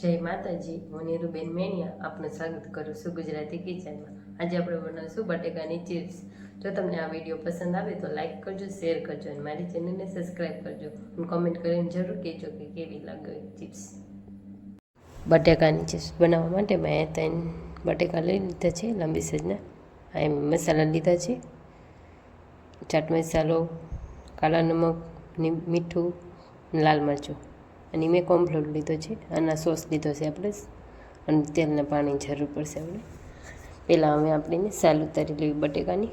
જય માતાજી, હું નીરુબેન મેણિયા આપનું સ્વાગત કરું છું ગુજરાતી કિચનમાં. આજે આપણે બનાવીશું બટેકાની ચિપ્સ. જો તમને આ વીડિયો પસંદ આવે તો લાઈક કરજો, શેર કરજો અને મારી ચેનલને સબસ્ક્રાઈબ કરજો. અને કોમેન્ટ કરીને જરૂર કહેજો કે કેવી લાગે ચિપ્સ. બટેકાની ચિપ્સ બનાવવા માટે મેં ત્રણ બટેકા લઈ લીધા છે લાંબી સજના એમ મસાલા લીધા છે. ચાટ મસાલો કાળા નમક મીઠું, લાલ મરચું. અને મેં કોમ્ફ્લોર લીધો છે, આના સોસ લીધો છે આપણે. અને તેલને પાણી જરૂર પડશે આપણે. પહેલાં હવે આપણે સાલ ઉતારી લેવી બટેકાની.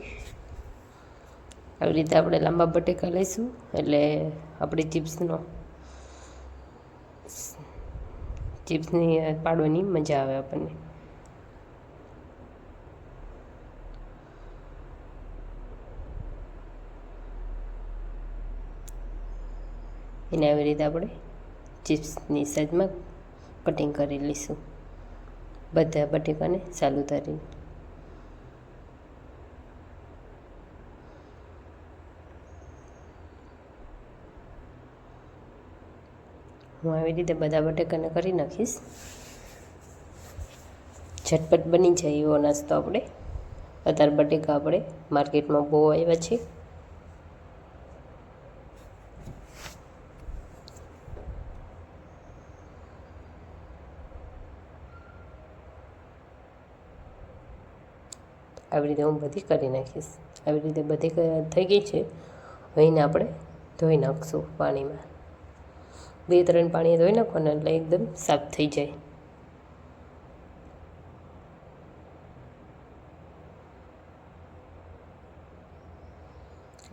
આવી રીતે આપણે લાંબા બટેકા લઈશું, એટલે આપણી ચિપ્સનો ચિપ્સની પાડવાની મજા આવે આપણને. એને આવી રીતે આપણે ચિપ્સની સાઈઝમાં કટિંગ કરી લઈશું. બધા બટેકાને ચાલુ ધરીને હું આવી રીતે બધા બટેકાને કરી નાખીશ. ઝટપટ બની જાય એવો નાસ્તો આપણે. અત્યારે બટેકા આપણે માર્કેટમાં બહુ આવ્યા છે. આવી રીતે હું બધી કરી નાખીશ. આવી રીતે બધી થઈ ગઈ છે. હવે એને આપણે ધોઈ નાખશું પાણીમાં. બે, ત્રણ પાણી ધોઈ નાખવાના એટલે એકદમ સાફ થઈ જાય.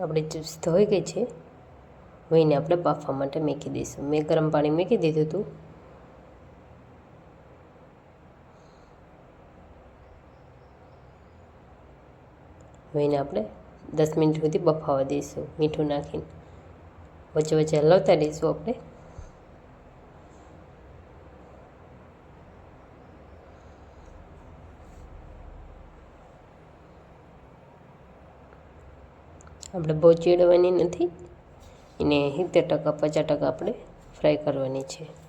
આપણે ચિપ્સ ધોઈ ગઈ છે. હવે એને આપણે બાફવા માટે મૂકી દઈશું. મેં ગરમ પાણી મૂકી દીધું હતું. હવે એને આપણે દસ મિનિટ સુધી બફાવા દઈશું મીઠું નાખીને. વચ્ચે વચ્ચે હલાવતા રહીશું આપણે. આપણે બહુ ચીડવાની નથી. એને સિત્તેર ટકા, પચાસ ટકા આપણે ફ્રાય કરવાની છે.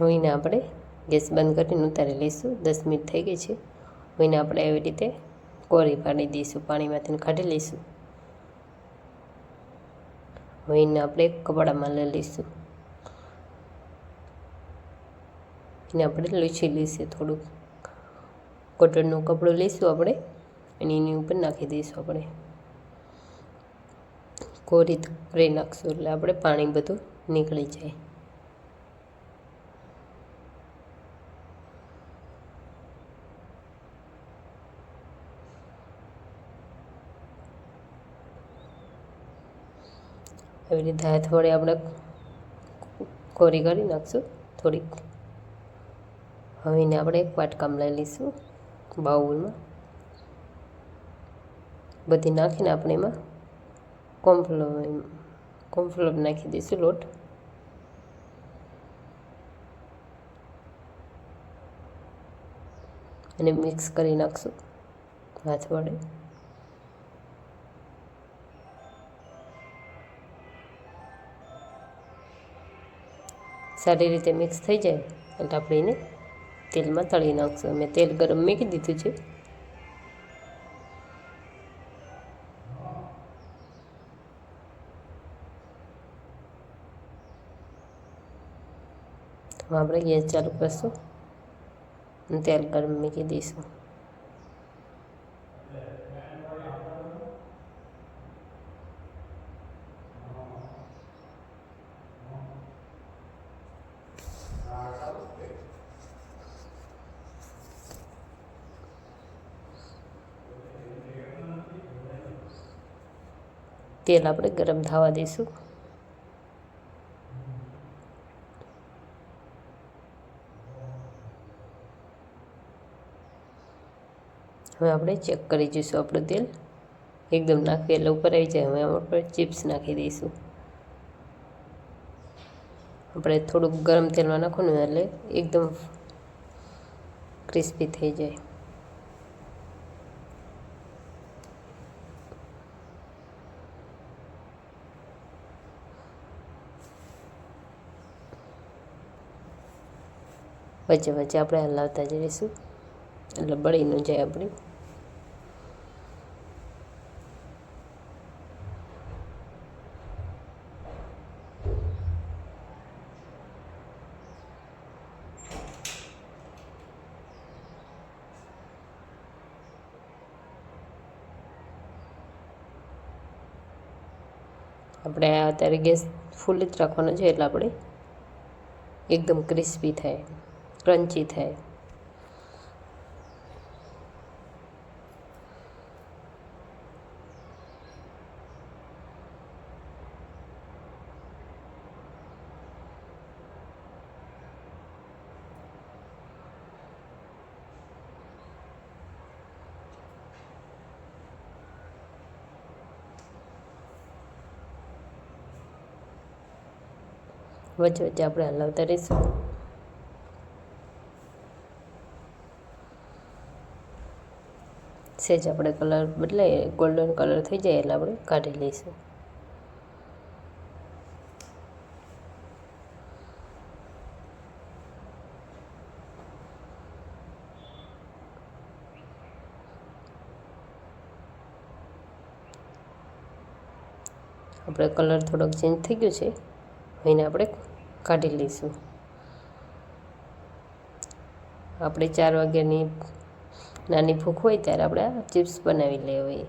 હવે એને આપણે ગેસ બંધ કરીને ઉતારી લઈશું. દસ મિનિટ થઈ ગઈ છે. હોઈને આપણે એવી રીતે કોરી પાડી દઈશું. પાણીમાંથી કાઢી લઈશું. હોઈને આપણે કપડામાં લઈ લઈશું. એને આપણે લૂછી લઈશું થોડુંક. કોટનનું કપડું લઈશું આપણે અને એની ઉપર નાખી દઈશું આપણે. કોરી કરી નાખશું એટલે આપણે પાણી બધું નીકળી જાય. એવી રીતે હાથ વડે આપણે કોરી કરી નાખશું, થોડીક. હવે એને આપણે એક વાટકામ લઈ લઈશું બાઉલમાં. બધી નાખીને આપણે એમાં કોમ્ફ્લો કોમ્ફ્લોર નાખી દઈશું લોટ. અને મિક્સ કરી નાખશું હાથ વડે સારી રીતે મિક્સ થઈ જાય એટલે આપણે એને તેલમાં તળી નાખશું. મેં તેલ ગરમ મૂકી દીધું છે. હવે આપણે ગેસ ચાલુ કરશું તેલ ગરમ મૂકી દઈશું. તેલ આપણે ગરમ થવા દઈશું. હવે આપણે ચેક કરી જોઈશું આપણું તેલ. એકદમ નાખીએ એટલે ઉપર આવી જાય. હવે આપણે ચિપ્સ નાખી દઈશું. આપણે થોડુંક ગરમ તેલમાં નાખવાનું એટલે એકદમ ક્રિસ્પી થઈ જાય. વચ્ચે વચ્ચે આપણે હલાવતા જ રહીશું એટલે બળી ન જાય આપણી. આપણે અત્યારે ગેસ ફૂલ જ રાખવાનો છે એટલે આપણે એકદમ ક્રિસ્પી થાય. ક્રન્ચી થાય વચ્ચે વચ્ચે આપણે હલાવતા રહીશું. સેજ આપણે કલર બદલાય ગોલ્ડન કલર થઈ જાય એટલે આપણે કાઢી લઈશું. આપણે કલર થોડોક ચેન્જ થઈ ગયો છે, એને આપણે કાઢી લઈશું. આપણે ચાર વાગ્યાની નાની ભૂખ હોય ત્યારે આપણે ચિપ્સ બનાવી લેવી,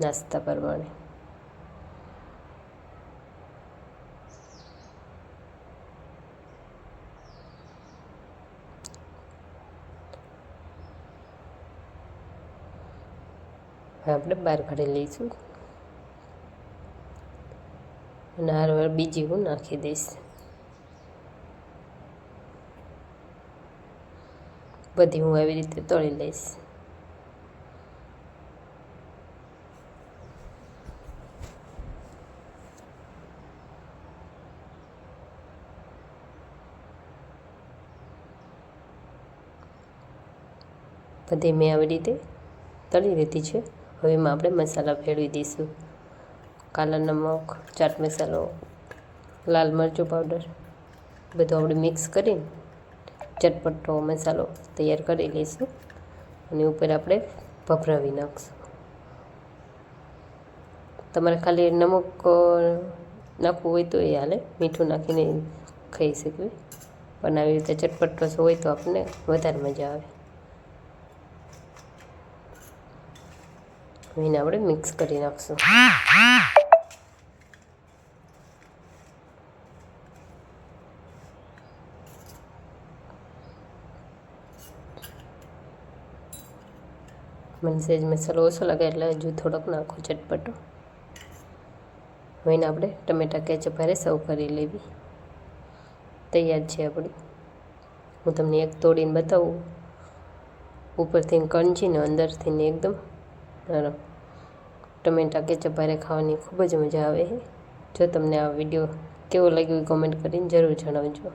નાસ્તા પ્રમાણે. આપણે બહાર કાઢી લઈશું. અને હારવાર બીજી હું નાખી દઈશ. બધી હું આવી રીતે તળી લઈશ. બધી મેં આવી રીતે તળી લીધી છે. હવે એમાં આપણે મસાલા ભેળવી દઈશું. કાલા નમક, ચાટ મસાલો, લાલ મરચું પાવડર બધું આપણે મિક્સ કરીને ચટપટો મસાલો તૈયાર કરી લઈશું અને ઉપર આપણે ભભરાવી નાખશું. તમારે ખાલી નમક નાખવું હોય તો એ હાલે. મીઠું નાખીને ખાઈ શકીએ. પણ આવી રીતે ચટપટો હોય તો આપણને વધારે મજા આવે. એને આપણે મિક્સ કરી નાખશું. મને સેજ મસાલો ઓછો લાગે એટલે હજુ થોડોક નાખો ચટપટો હવે એને આપણે ટમેટા કેચઅપ હારે સર્વ કરી લેવી. તૈયાર છે આપણી. હું તમને એક તોડીને બતાવું. ઉપરથી કંચીને અંદરથી ને એકદમ નરમ. ટમેટા કેચઅપ હારે ખાવાની ખૂબ જ મજા આવે છે. જો તમને આ વીડિયો કેવો લાગ્યો કોમેન્ટ કરીને જરૂર જણાવજો.